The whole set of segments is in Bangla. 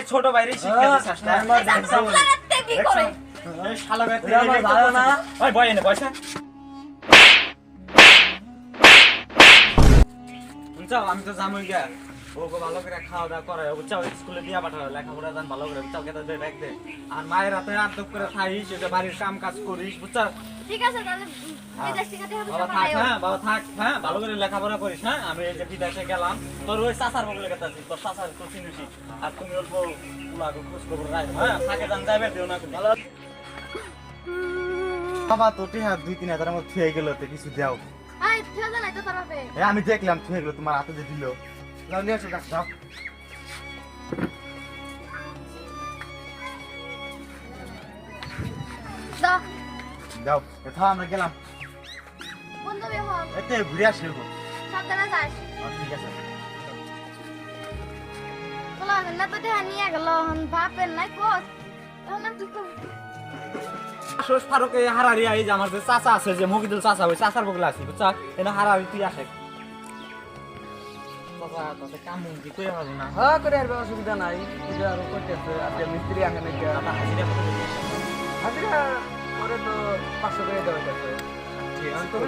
এই ছোট বাইরে শিক্ষা দিছাস না? আমার এই জানো আপনারা কি করে? এই শালা গায়ে আমার ভালো না। ওই বয় এনে বয়সা আমি তো জামুই গিয়া। ওকে ভালো করে খাওয়া দাওয়া বুঝছাও স্কুলে দিয়া পাঠাও লেখাপড়া জান ভালো করে। বুঝছাও কেতা দে দে। আর মায়ের হাতে করে খাইস এটা বাড়ির কাম কাজ করিস বুঝছাও ঠিক আছে তাহলে বিদেশ থেকে টাকা বাবা থাক হ্যাঁ বাবা থাক হ্যাঁ ভালো করে লেখাপড়া করিস হ্যাঁ। আমি এই যে বিদেশে গেলাম তোর ওই চাচার বগলে কথা আছি তোর চাচার তো চিনিসি আর তুমি অল্প উলাগো খোঁজ খবর রাখ হ্যাঁ। থাকে জান যাবে দিও না তুমি বাবা তো টিহা দুই তিন হাজার মতো থুয়ে গেল তো কিছু দাও। আমি দেখলাম থুয়ে গেল তোমার হাতে যে দিল। যাও নিয়ে আসো গা, যাও। যাও। এথা আমরা গেলাম। এতে ঘুরে আসি গো সাবধানে যাস আচ্ছা, ঠিক আছে। বলো না তো দেখা নিয়ে গেল বাপের নাই কোস ফারুকে হারারি আই যে আমার যে চাচা আছে যে মকিদুল চাচা ওই চাচার বগলে আছে বুঝছা? এনে হারারি তুই আসে।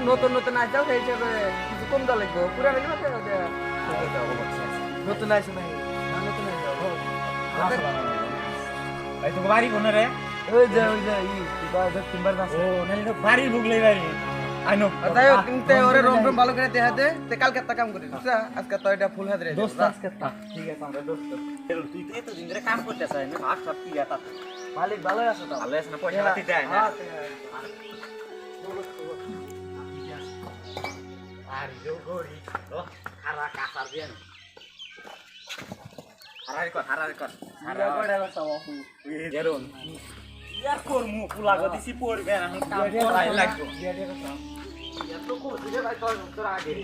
নতুন নতুন হিসাবে কিছু কম দেওয়া পুরা নতুন আইসো নাই নতুন আইসো এই তো বাড়ি কোনে রে ওই যে ওই যে ই বাড়ি ভুগলে বাড়ি আই নো তাই কিন্তু ওরে রং রং ভালো করে দেখা দে তে কালকে কাম করি বুঝছা? আজকে তো এটা ফুল দোস্ত আজকে তা ঠিক আছে আমরা দোস্ত। তুই তো এতদিন ধরে কাম না ভাত সব কি এটা মালিক ভালোই আছে তো। ভালো আছে না পয়সা পাতি দেয় না। আর ইও গরি ও হারা কাসার দিয়ে না। হারারি কর হারারি কর এরন ইয়ার করমু পুলাগো দিছি পড়বে না কাম করাই লাগবে। এত করছি রে ভাই তোর তোর আগে।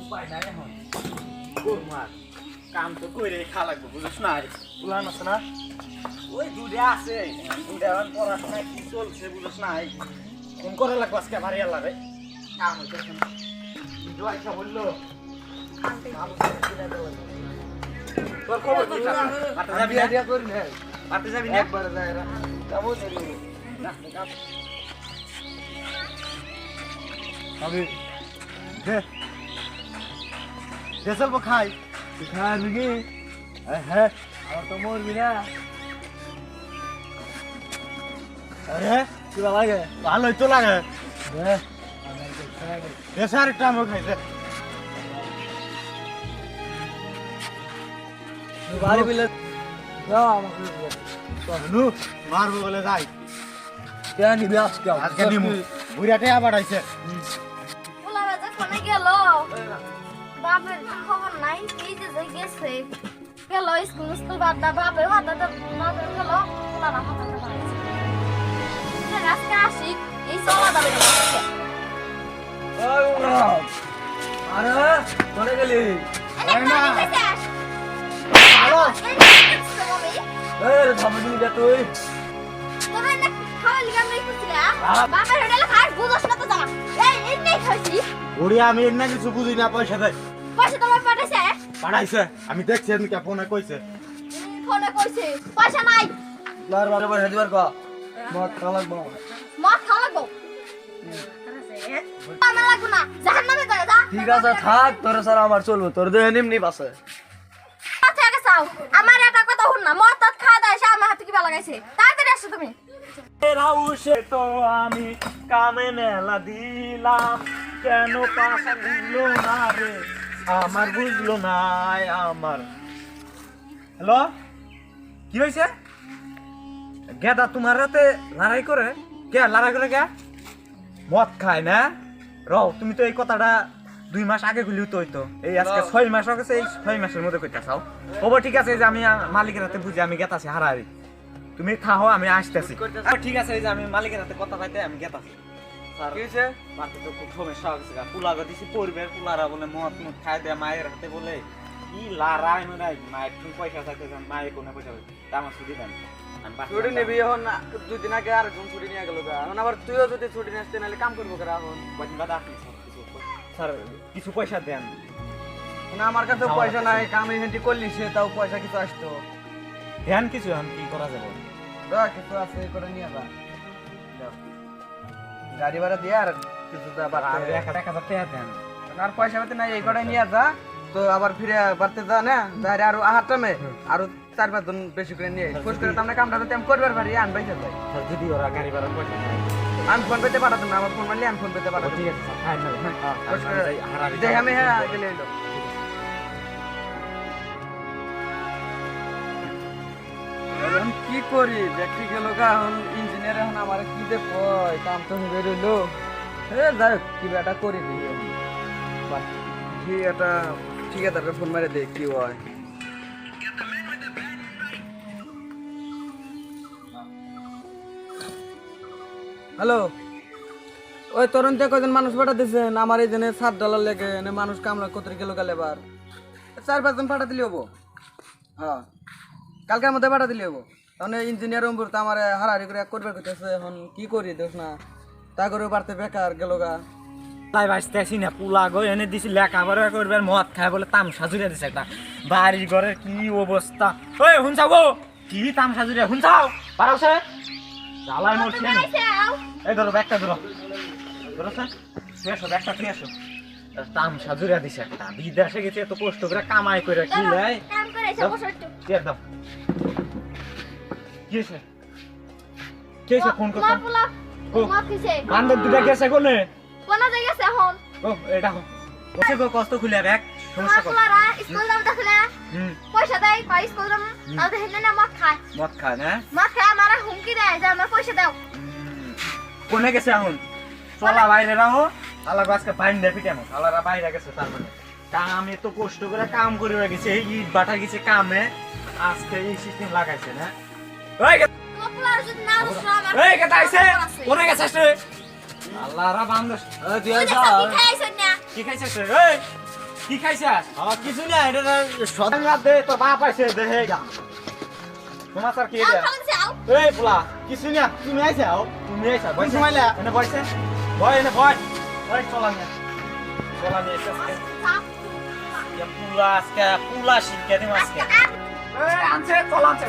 উপায় নাই এখন। করমু আর। কাম তো কইরে খা লাগবে বুঝছ না পুলান আছে না? ওই দুধে আছে। দুধে এখন পড়াশোনা কি চলছে বুঝছ না এই কোন করে লাগবে আজকে ভারী আল্লাহ রে। কাম হইতেছে না। দুধ আইসা বলল তোর খবর কি? হাতে যাবি না না হাতে যাবি একবার যায় আমি দে। দে চলবো খাই। খায় নাকি এ, হ্যাঁ আমার তো মরবি না। আরে কিবা লাগে? ভালোই তো লাগে। দে দে। স্যার একটা আমি খাইছে বাড়ি বিলে দাও আমাকে নু মারবো বলে যাই। কেন নিবি আজকে? আজকে নিমু। বুড়াটে আবার আইছে। পোলা বাজে কোনে গেল? বাপের খবর নাই এই যে যে গেছে। গেল স্কুল স্কুল বাদ দা বাপের হাতে বাপের গেল। পোলা না হাতে পাঠাইছে ঠিক আজকে আসি এই চলা দাবে আরে কোনে গেলি? বুড়ি আমি না কিছু বুঝি না পয়সা দেয় পাঠাইছে? আমি দেখছি এমনি ফোনে কইছে। বার বার পয়সা দিবার ক? মত খাওয়া লাগবো। ঠিক আছে থাক তোর স্যার আমার চলবো। তোর দেহ নিমনি পাশে আমার একটা কথা শুন না মদ তত খাওয়া দাওয়া এসে আমার হাতে কি লাগাইছে? তাড়াতাড়ি আসো তুমি। হাউসে তো আমি কামে মেলা দিলাম। কেন পাশা বুঝলো না রে? আমার বুঝলো না আমার। হ্যালো? কি হয়েছে? গেদা তোমার রাতে লড়াই করে? কে লড়াই করে কে? মদ খায় না? রও তুমি তো এই কথাটা দুই মাস আগে গুলি তো হইতো। এই আজকে ছয় মাস হয়ে গেছে এই ছয় মাসের মধ্যে কইতা চাও ওবো ঠিক আছে যে আমি মালিকের হাতে বুঝি আমি গেতাছি হারারি তুমি থাহো আমি আসতেছি। ঠিক আছে এই যে আমি মালিকের হাতে কথা পাইতে আমি গেতাছি। স্যার কি হয়েছে? মাকে তো খুব সমস্যা হয়েছে গা। পুলাগো দিছি পরিবার পুলারা বলে মদ মুদ খাই দেয় মায়ের হাতে বলে কি লারাই মনে মায়ের তুমি পয়সা থাকতে মায়ের কোনো পয়সা আমার ছুটি দেন। আমি ছুটি। নিবি এখন দুই দিন আগে আর আরেকজন ছুটি নিয়ে গেল এখন আবার তুইও যদি ছুটি নিয়ে আসতে নাহলে কাম করব কেরা এখন। কদিন বাদে আসুন স্যার কিছু পয়সা দেন। না আমার কাছে পয়সা নাই কাম এখানটি করলি সে তাও পয়সা কিছু আসতো। ধ্যান কিছু এখন কি করা যাবে? কিছু আছে করে নিয়ে যা। গাড়ি ভাড়া দিয়ে আর কিছু বাড়তে এক হাজার টাকা দেন। আর পয়সা পাতি নাই এই কটাই নিয়ে যা। তো আবার ফিরে বাড়তে যা না? যাই আরও আহার টামে আরও চার পাঁচজন বেশি করে নিয়ে খোঁজ করে তামনে কামটা তো তেম করবার পারি আন পাইছে যাই যদি ওরা গাড়ি ভাড়া পয়সা আমি ফোন পেতে পাঠাতাম না আমার ফোন মারলে আমি ফোন পেতে পাঠাতাম ঠিক আছে হ্যাঁ দেখ যাব। আমি হ্যাঁ গেলে কি করি? ব্যাটারি গেল এখন ইঞ্জিনিয়ার এখন আমার কি দে কয়? কাম তো রইল। এ, যাই কি বেটা করি? দিই কি একটা ঠিক আছে তারপরে ফোন মারে দেখ কি হয়? হ্যালো? ওই তরুণ থেকে কয়জন মানুষ পাঠাতেছেন আমার এই জন্য সাত ডলার লেগে মানুষ কামলা কত গেল কাল এবার চার পাঁচজন পাঠা দিলে হব। হ্যাঁ। কালকের মধ্যে পাঠা দিলে হব। তাহলে ইঞ্জিনিয়ার অম্বুর তো আমার হারাহারি করে করবে করতেছে এখন কি করি দেখ না তা করে পারতে বেকার গেল গা। তাই বাঁচতেছি না পুলা গো এনে দিছি লেখাপড়া করবে আর মদ খায় বলে তামসা জুড়ে দিছে একটা। বাড়ি ঘরের কি অবস্থা? ওই হুনছাও গো কি তামসা জুড়ে হুনছাও পারাও সে জ্বালায় মরছি এই ধরো ব্যাগটা ধরো। ধরো স্যার তুই আসো ব্যাগটা তুই আসো। তামসা জুড়ে দিছে একটা বিদেশে গেছে এত কষ্ট করে কামাই করে কি লাই? দাও। ফোন দুটা গেছে কোনে? কোন জায়গা এখন? ও এটা হো। ওসে গো কষ্ট খুলে ব্যাগ সমস্যা কর পোলারা স্কুল যাম দেখলে হুম। পয়সা স্কুল না মদ খায়। মদ খায় না? মদ খায় আমার হুমকি দেয় যে আমার পয়সা দাও। হুম। কোনে গেছে এখন? চলা বাইরে রাহো আলাগ আজকে বাইন দে পিটাম আলারা বাইরে গেছে তার মানে। কাম এত কষ্ট করে কাম করে গেছে এই ইট বাটা গেছে কামে। আজকে এই সিস্টেম লাগাইছে না? ওই কেটা আইছে। কোনে গেছে আসছে আল্লাহ রা বান্দস তুই ওই দেখো, কি খাইছেন না? কি খাইছিস এই কি খাইছিস? আমার কিছু না এটা সদাঙ্গা দে তোর বাপ আইছে দে হে। গা তোমার স্যার কি এটা? এই পোলা কিছু না তুমি আইছে আও। তুমি আইছা বইছে মাইলা এনে বইছে বয় এনে বয়। বয় চলা না চলা নিয়ে এসে পুলা আজকে পুলা শিখকে দিম আজকে। এই আনছে চলা আনছে।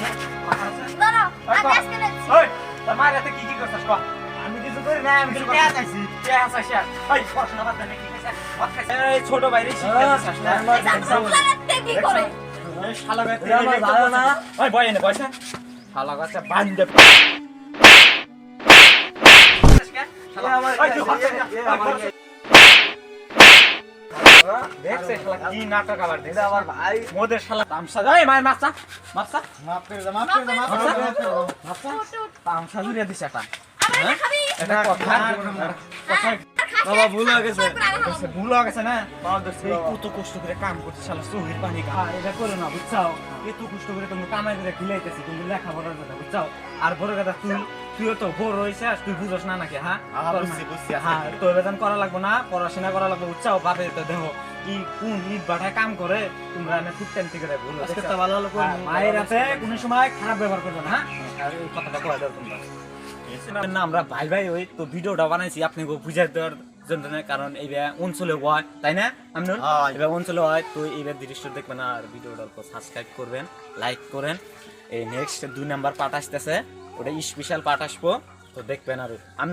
ওই তোমার এতে কি কি করছস কো আমি কিছু করি না আমি কিছু পেঁয়াজ আইছি পেঁয়াজ আইছি ওই পড়াশোনা বাদ দে কি খাইছিস এই ছোট বাইরে শিখতে দিছস না? কি করে। শালা গাছে ভালো না। ওই বয় এনে বয়সে শালা গাছে বান্ধে শালা আমার ওই তুই হচ্ছে না। ওই করছে। দেখছে শালা কি নাটক আবার দেখছে? আমার ভাই। মোদের শালা তামসা এই মায়ের মাছটা মাছটা মাফ করে দাও মাফ করে দাও মাফ করে দাও, উঠ। তামসা জুড়ে দিছে এটা খাবি? এটা কথা। কথা। বাবা, ভুল হয়ে গেছে। ভুল হয়ে গেছে না? এই কত কষ্ট করে কাম করছে শালা চোখের পানি এটা করো না বুঝছাও? এত কষ্ট করে তুমি কামাই করে খিলাইতেছি তুমি লেখাপড়ার কথা বুঝছাও? আর বড় কথা তুই তুইও তো বড় হয়েছে আর তুই বুঝোস না নাকি হ্যাঁ? তোর বুঝছি, আচ্ছা, হ্যাঁ বেতন করা লাগবে না পড়াশোনা করা লাগবে বুঝছাও বাপে তো কি কোন ইট বাটায় কাম করে তোমরা এনে ফুটতেন থেকে ভুল আজকে তো ভালো ভালো হ্যাঁ, মায়ের হাতে কোনো সময় খারাপ ব্যবহার করবে না হ্যাঁ? আর এই কথাটা কয়ে দাও তোমরা। না আমরা ভাই ভাই ওই তো ভিডিওটা বানাইছি আপনি বুঝাই দেওয়ার জন্য কারণ এইবার অঞ্চলে হয় তাই না আমি এবার অঞ্চলে হয় তো এইবার দৃশ্য দেখবেন আর ভিডিওটার উপর সাবস্ক্রাইব করবেন লাইক করেন। এই নেক্সট দুই নাম্বার পার্ট আসতেছে। ওটা স্পেশাল পাঠ আসব তো দেখবেন আর আমি